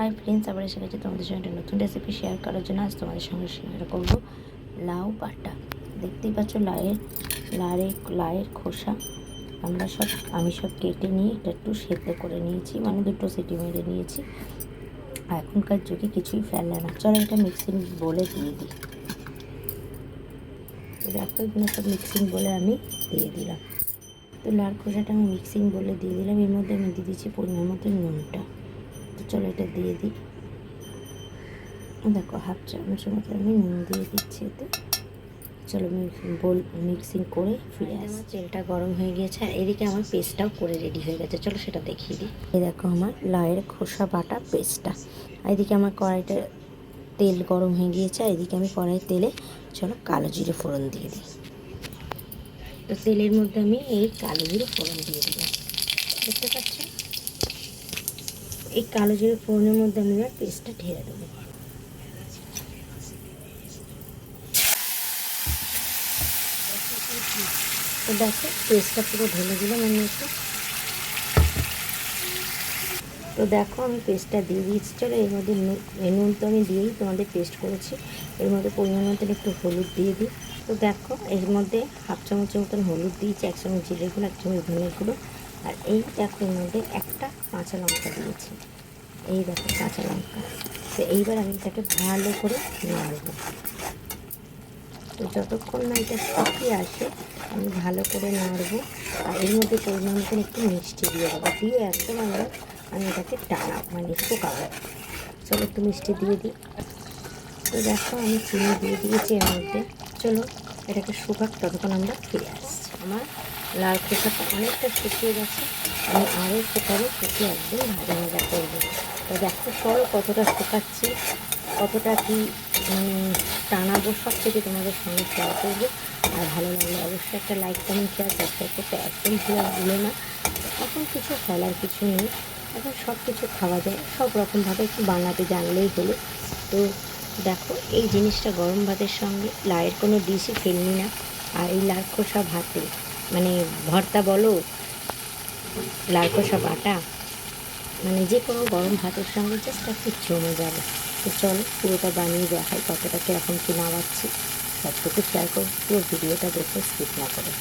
Hi friends আবার এসে গেছে তোমাদের সঙ্গে একটা নতুন রেসিপি শেয়ার করার জন্য। আজ তোমাদের সঙ্গে শেয়ার করব লাউ বাটা। দেখতেই পাচ্ছ লাউয়ের লাউয়ের লাউয়ের খোসা। আমরা সব, আমি সব কেটে নিয়ে এটা একটু সেদ্ধ করে নিয়েছি মানে দুটো সিটি মেরে নিয়েছি। এখনকার যুগে কিছুই ফেলে না। চলো এটা মিক্সিং বলে দিয়ে দিই। দেখো এগুলো সব মিক্সিং বলে আমি দিয়ে দিলাম। তো লাল খোসাটা আমি মিক্সিং বলে দিয়ে দিলাম। এর মধ্যে আমি দিয়ে দিচ্ছি পরিমাণ মতো নুনটা। চলো এটা দিয়ে দিই। দেখো হাফ চামচের মতো আমি নুন দিয়ে দিচ্ছি এতে। চলো বল মিক্সিং করে ফিরে আসি তেলটা গরম হয়ে গিয়েছে আর এদিকে আমার পেস্টটাও করে রেডি হয়ে গেছে। চলো সেটা দেখিয়ে দিই। এই দেখো আমার লাউয়ের খোসা বাটা পেস্টটা। এদিকে আমার কড়াইটা তেল গরম হয়ে গিয়েছে আর এদিকে আমি কড়াই তেলে চলো কালো জিরে ফোড়ন দিয়ে দিই। তো তেলের মধ্যে আমি এই কালো জিরে ফোড়ন দিয়ে দিলাম। দেখতে পাচ্ছ? এই কালো জিরে ফোড়নের মধ্যে আমি এবার পেস্টটা ঢেলে দেবো। দেখো, পেস্টটা পুরো ঢেলে দিলাম আমি একটু। তো দেখো, আমি পেস্টটা দিয়ে দিয়েছি। চলো, এর মধ্যে নুন তো আমি দিয়েই তোমাদের পেস্ট করেছি। এর মধ্যে পরিমাণ মতন একটু হলুদ দিয়ে দিই। তো দেখো, এর মধ্যে হাফ চামচের মতন হলুদ দিয়েছি, এক চামচ জিরে গুঁড়ো, এক চামচ ধনের গুঁড়ো। আর এই দেখো, এর মধ্যে একটা কাঁচা লঙ্কা দিয়েছি। এই দেখো কাঁচা লঙ্কা। তো এইবার আমি এটাকে ভালো করে নাড়বো। তো যতক্ষণ না এটা শুকিয়ে আসে, আমি ভালো করে নাড়বো। আর এর মধ্যে পরিমাণ মতন একটু মিষ্টি দিয়ে দেবো। দিয়ে একদম আমরা আমি এটাকে টানা মানে শুকাবো। চলো একটু মিষ্টি দিয়ে দিই। তো দেখো আমি চিনি দিয়ে দিয়েছি এর মধ্যে। চলো এটাকে শুকাক, ততক্ষণ আমরা ফিরে আসছি আমার লাল খোসাটা অনেকটা শুকিয়ে গেছে। আমি আরও শুকাবো শুকিয়ে একদম ভাজা ভাজা করব। তো দেখো, চলো কতটা শুকাচ্ছি, কতটা কি মানে টানাবো, সব থেকে তোমাদের সঙ্গে শেয়ার করব। আর ভালো লাগলে অবশ্যই একটা লাইক কমেন্ট শেয়ার সাবস্ক্রাইব করতে একদম ভুলে ভুলে না। এখন কিছু ফেলার কিছু নেই। এখন সব কিছু খাওয়া যায়। সব রকমভাবে একটু বানাতে জানলেই হলো। তো দেখো, এই জিনিসটা গরম ভাতের সঙ্গে লায়ের কোনো ডিশই ফেলনি না। আর এই লালকোষা ভাতে। মানে ভর্তা বলো লালকোষা বাটা মানে যে কোনো গরম ভাতের সঙ্গে জাস্ট একটু জমে যাবে। তো চলো, পুরোটা বানিয়ে দেখাই কতটা কীরকম কী নামাচ্ছি। সবটুকু শেয়ার করো, পুরো ভিডিওটা দেখে স্কিপ না করে।